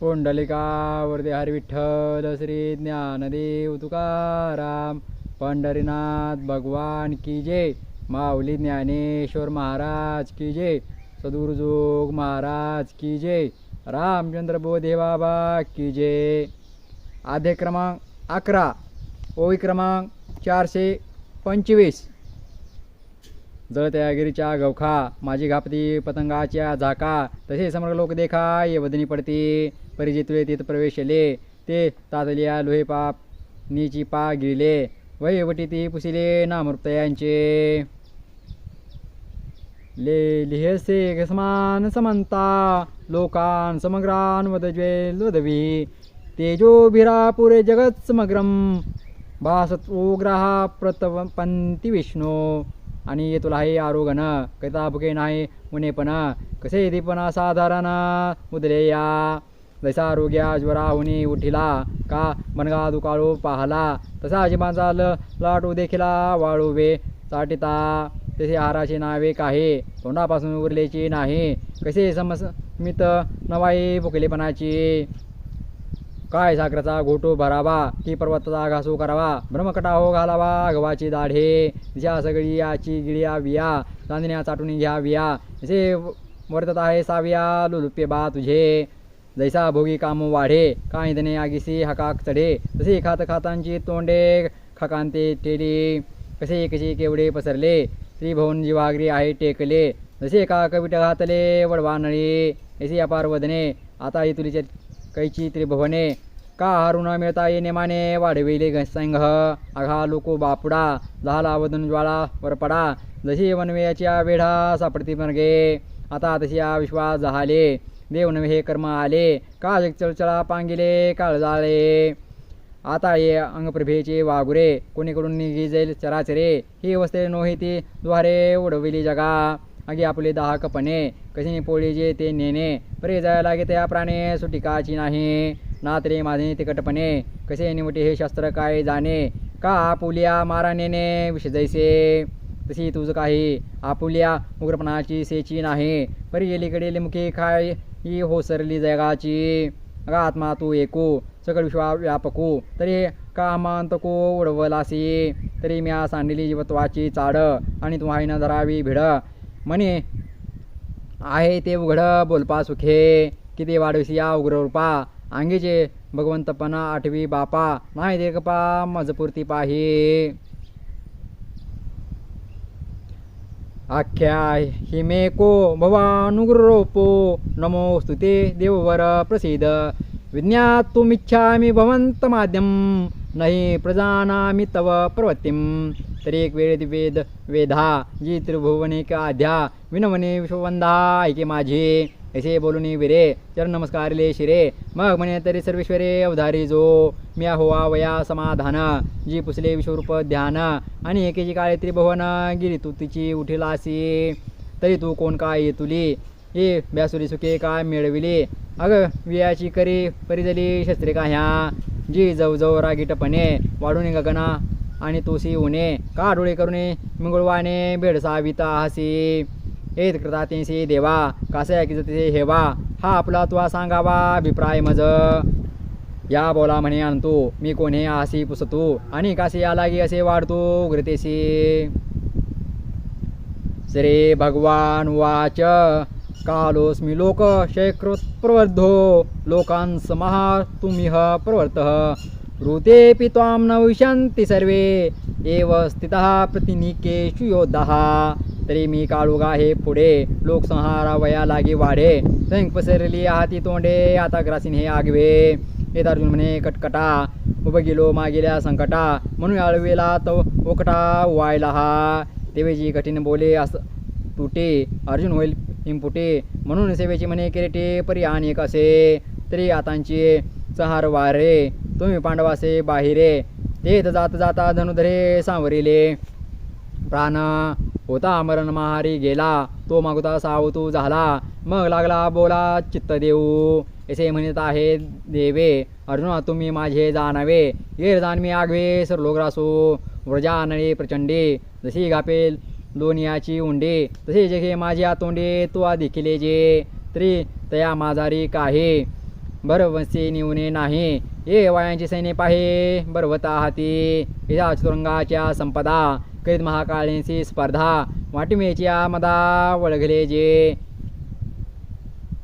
पुंडलिकावरती हरी विठ्ठल श्री ज्ञानदेव तुकाराम पंढरीनाथ भगवान की जय माऊली ज्ञानेश्वर महाराज की जय सदुर्जोग महाराज की जय रामचंद्र बोधे बाबा की जय. आधे क्रमांक अकरा ओवी क्रमांक चारशे पंचवीस. जळत्यागिरीच्या गवखा माझी घापती पतंगाच्या झाका तसे समग्र लोक देखा ये वदनी पडते. परिजितवे तिथ प्रवेशले ते तातलिया लोहे पाप नीची पा गिळले। वैवटी ती पुसिले नामृतयांचे ले लिहसे समान समंता लोकान समग्रान वदज्वे वदवी तेजोभिरापुरे जगत समग्रम भासत उग्रहा प्रतपंती विष्णू। आणि ये तुला हे आरोगण कैता भुके नाही उनेपण कसे दीपणा साधारण उदले या जैसा रोग्या ज्वरा होणे उठिला का मनगा दुकाळू पाहला तसा अजिबाचा ल लाटू देखिला वाळूवे चाटिता तसे आहाराचे नावे काही? तोंडापासून उरलेचे नाही. कसे समस्मित नवाई भुकलेपणाची? काय साखरेचा घोटो भरावा की पर्वताचा घासू करावा? ब्रह्मकटा हो घालावा गव्हाची दाढे ज्या सगळी याची गिळ्या विया चांदण्या चाटून घ्या विया जसे वर्तत आहे साविया लुलुप्य बा तुझे. जैसा भोगी काम वाढे का धने आगीसी हकाक चढे तसे खात खातांची तोंडे खकांते टेली कसे कसे केवढे पसरले त्रिभुवन जीवाग्री आहे टेकले जसे का कविट घातले वडवा नळी ऐसी अपार वदने आता ही कैची त्रिभुवने का हारुणा मिळता ये नेमाने वाढविले घसंघ आघा लोको बापुडा झाला वदन ज्वाळा वरपडा जशी वनवेयाच्या वेढा सापडती मर्गे आता तशी विश्वास झाले देवन हे कर्म आले. का चळचळा पांगिले काळ जाळे. आता ये अंगप्रभेचे वागुरे कोणीकडून निघी जाईल चराचरे. ही वस्ते नोहिती द्वारे उडविली जगा. अगे आपले दहा कपणे कशी पोळीजे ते नेणे. परे जायला लागे त्या प्राणे सुटिकाची नाही. नात्रे माझे तिकटपणे कसे निवटे हे शास्त्र काय जाणे. का आपुल्या मारा नेणे विष जैसे? तशी तुझ काही आपुल्या उग्रपणाची सेची नाही. परी एलीकडे मुखी खाय ही होसरली जगाची. अगा आत्मा तू एकू सकळ विश्वा व्यापकू. तरी कामांतको उडवलासी. तरी म्या सांडली जीवत्वाची चाड आणि तू न धरावी भिड. म्हणे आहे ते उघड बोलपा सुखे. किती वाढविसी या उग्र रूपा. अंगीचे भगवंतपणा आठवी बापा. नाही देखपा मजपुरती पाही. आख्याय हिमेको भवानुग्रोपो। नमो स्तुते देववर प्रसिद। विज्ञातुमिच्छामि भवन्तमाद्यं नहि प्रजानामि तव प्रवृत्तिं तरेक वेद वेद वेधा जी त्रिभुवनिकाध्या विनवने विश्ववंदा ऐके माझे। ऐसे बोलून विरे चरण नमस्कारिले शिरे। मग म्हणे तरी सर्वेश्वरे अवधारी जो म्या होवा वया समाधान जी पुसले विश्वरूप ध्यान आणि एकेची काळे त्रिभुवन गिरी तू तिची उठिलासी तरी तू कोण काय येतुली? हे ब्यासुरी सुखे काय मिळविली? अग वियाची करी परिजली शस्त्रे का ह्या जी जवजव रागीटपणे वाढून गगना आणि तोसी उणे का डोळे करुणे मिंगुळवाने भेडसाविता हसी. हेत कृता तेसी देवा कासे की ते हेवा हा आपला तुवा सांगावा अभिप्राय मज. या बोला म्हणे आणतो मी कोणी आसी पुसतो आणि कासे या लागी असे वाढतो उग्रतेसी श्री भगवान वाच. कालोस्मी लोक शैकृत प्रवर्धो लोकांस महा तुम्ही प्रवर्त ऋतेपि त्वां न विशन्ति सर्वे एव स्थित प्रतिनिकेशु योद्धा. तरी मी काळुगा हे पुढे. लोकसंहारा वया लागी वाढे. संक पसरली आहाती तोंडे. आता ग्रासीन हे आगवे. हे अर्जुन म्हणे कटकटा. उभं गेलो मागेल्या संकटा. म्हणून आळवेला तो ओकटा वायला हा. देवेजी कठीण बोले अस तुटे. अर्जुन होईल हिंपुटे म्हणून सेवेची म्हणे किरेटे परी आणि कसे? असे तरी आतांची सहार वारे. तुम्ही पांडवासे बाहिरे. तेथ जात जाता धनुधरे सांवरिले. प्राण होता अमरण महारी गेला. तो मागुता सावतू झाला. मग लागला बोला चित्त देऊ असे म्हणत आहे देवे अर्जुना तुम्ही माझे जाणावे. ये जाण मी आगवे सरलोग्रासो व्रजानळे प्रचंडे. जशी गापेल लोनियाची उंडे. तसे जगे माझ्या तोंडे तू देखील जे. तरी तया माझारी काहे? बरवसे निवणे नाही. ये वायांचे सैन्य पाहे बरवता हाती. या चतुरंगाच्या संपदा. करीत महाकाळींची स्पर्धा. वाटिमेच्या मदा वळघले जे.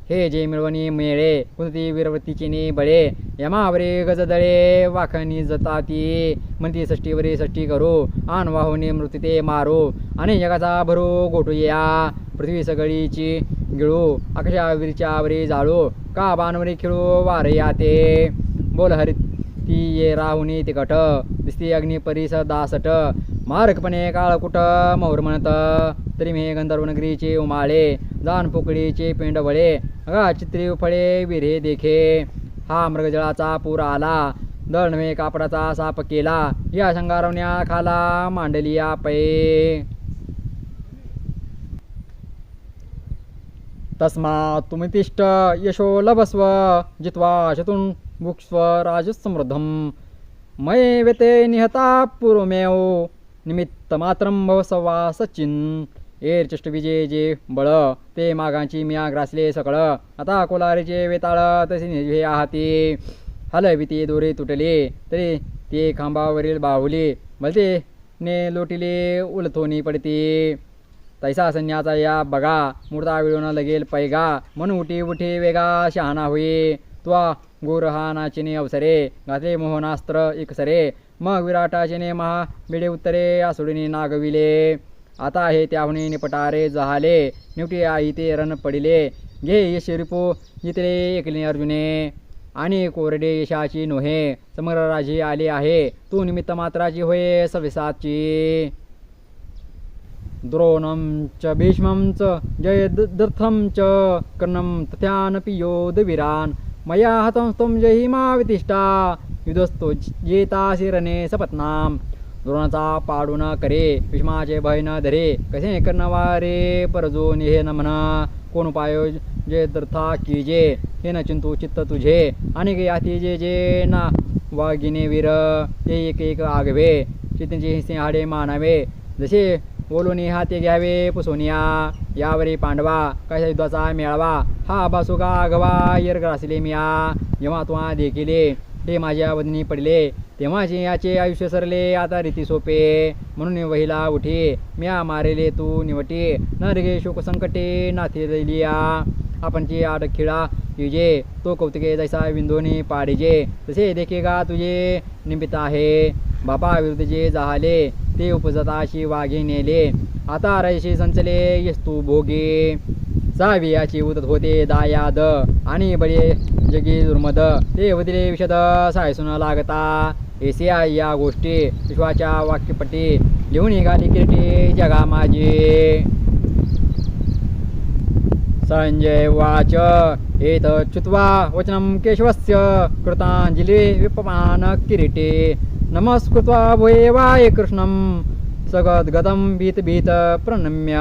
हे जे मिळवणी मेळे. कुंती वीरवतीचे बळे. यमावरे गजदळे वाखणी जताती. म्हणती षष्टीवरी षष्टी करू. आण वाहुनी मृत्यू ते मारू. आणि जगाचा भरू गोठू या. पृथ्वी सगळीची गिळू. आकाशावरीच्या वरी जाळू. का बाणवरी खिळू वार या ते बोल हरी ती ये राहुनी तिकट. दिसती अग्नी दासट मारकपणे काळ कुट मौर म्हणत तरी मे गंधर्व नगरीचे उमाळे जान पोकळीचे पेंडवळे अगा चित्री फळे विरे देखे. हा मृगजळाचा पूर आला दळणवे कापडाचा साप केला या शंगारवण्या खाला मांडली पै. तस्मा तुम्ही तिष्ठ यशो लभस्व जित्वा शतुं भुक्स्व राजसमृद्धम. मये व्यते निहता पूर्वमेव निमित्तमात्रं भवसवा सचिन एर चष्टविजे जे बळ ते मागांची मिया ग्रासले सकळ। आता कोलारीचे वेताळ तसे निजे आहाती। हलविते दोरे तुटले तरी ते खांबावरील बाहुले। भलते ने लोटिले उलथोनी पडती। तैसा संन्याचा या बघा मूर्ता विळून लगेल पैगा। म्हणून उठी उठी वेगा शहाणा होई त्वा गोरहानाचिने अवसरे घातले मोहनास्त्र इकसरे मग विराटाचिने महा बिडे उत्तरे आसुडीने नागविले. आता हे त्याहुनी निपटारे जहाले निवटी आई ते रण पडिले. घे यशरिपो जितले एकले अर्जुने. आणि कोरडे यशाची नोहे समग्र राजी आले आहे. तू निमित्त मात्राची होय सविसाची. द्रोणं च भीष्मं च जयदर्थं च कर्णं तथानपि योधवीरान्. मया हतं त्वं जहिमा वितिष्ठा। युधस्तो जेतासि रणे सपत्नां द्रोणाचा पाडू न करे विष्माचे भय न धरे। कसे कर्णवारे परजो निहे न म्हणा कोण उपायो जे दर्था कीजे हे न चिंतू चित्त तुझे। आणि याती जे जे ना वागिने वीर ते एक एक आगवे। चित्तींचे सिंहाडे मानावे। जसे बोलून हाते घ्यावे पुसोनिया। यावरी पांडवा कशा युद्धाचा मेळावा। हा बासुगा आगवा येर ग्रासले मिया. जेव्हा तो देखिले ते माझ्या वदनी पडले. तेव्हाचे याचे आयुष्य सरले आता रीती सोपे. म्हणून वहिला उठे म्या मारेले तू निवटे. न रे शोक संकटे नाथे दैलिया आपणची आड खिळा तुझे तो कौतुके जैसा विंदोनी पाडिजे. तसे देखेगा तुझे निमित्त आहे. बापा विरुद्ध जे जाहले ते उपजताशी वाघे नेले. आता रयशी संचले येस्तू भोगे. सावियाची उदत होते दायाद. आणि बडे जगी दुर्मद ते वदिले विशद सायसून लागता. एसिया या गोष्टी विश्वाच्या वाक्यपटी. लिहून निघाली किरटी जगा माझी. संजय वाच. एत चुत्वा वचनं केशवस्य. कृतांजली विपमान किरीटे. नमस्कृत्वा भूयेवाय कृष्णं सगद्गदं भीत भीत प्रणम्य.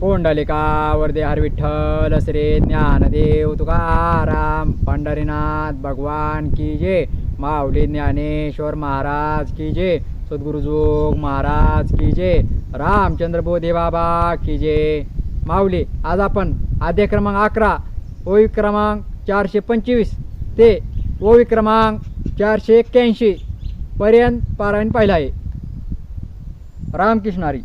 पोंडलिका वरदे हर विठ्ठल श्री ज्ञानदेव तुकाराम पंढरीनाथ भगवान की जे माऊली ज्ञानेश्वर महाराज की जे सद्गुरुजोग महाराज की जे रामचंद्र बोधे बाबा की जे माऊली आज आपण आद्य क्रमांक अकरा ओवी क्रमांक चारशे पंचवीस ते ओवी क्रमांक चारशे एक्क्याऐंशी पर्यंत पारायण पाहिला आहे. रामकृष्णारी